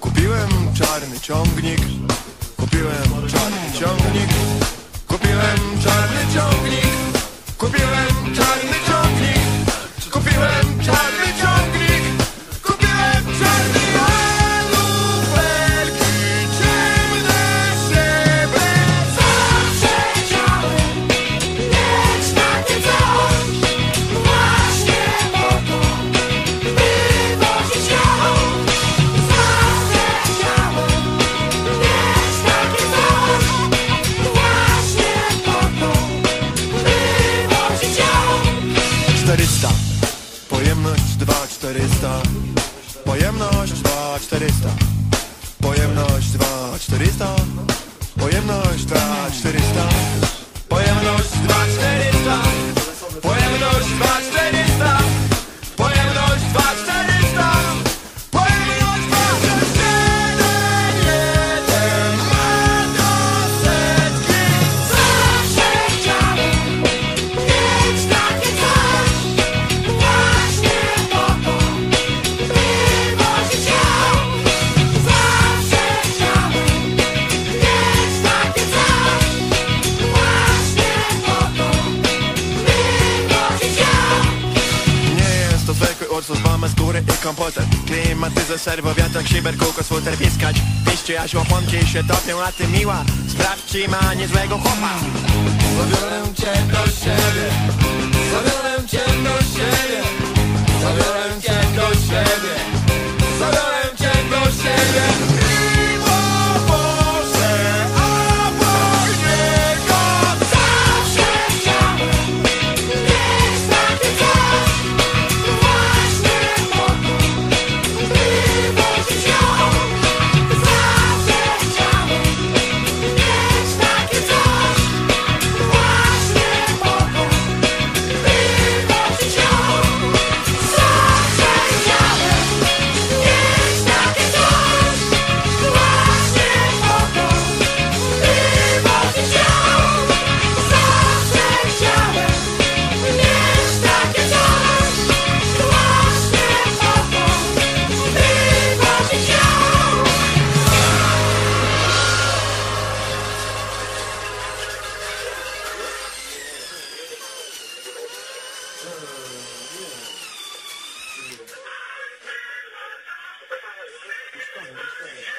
Kupiłem czarny ciągnik. Kupiłem czarny ciągnik. Kupiłem czarny Pojemność 2400 Pojemność 2400 Pojemność 2400 Pojemność 2400 Pojemność 2400 komputer Klimatyzator, wiatrak, szyber, kółko, sweter, piskać Piszcie aż łopłonki się topią, a ty miła. Sprawdź, ci ma niezłego chłopa. Zabiorę cię do siebie. Yeah.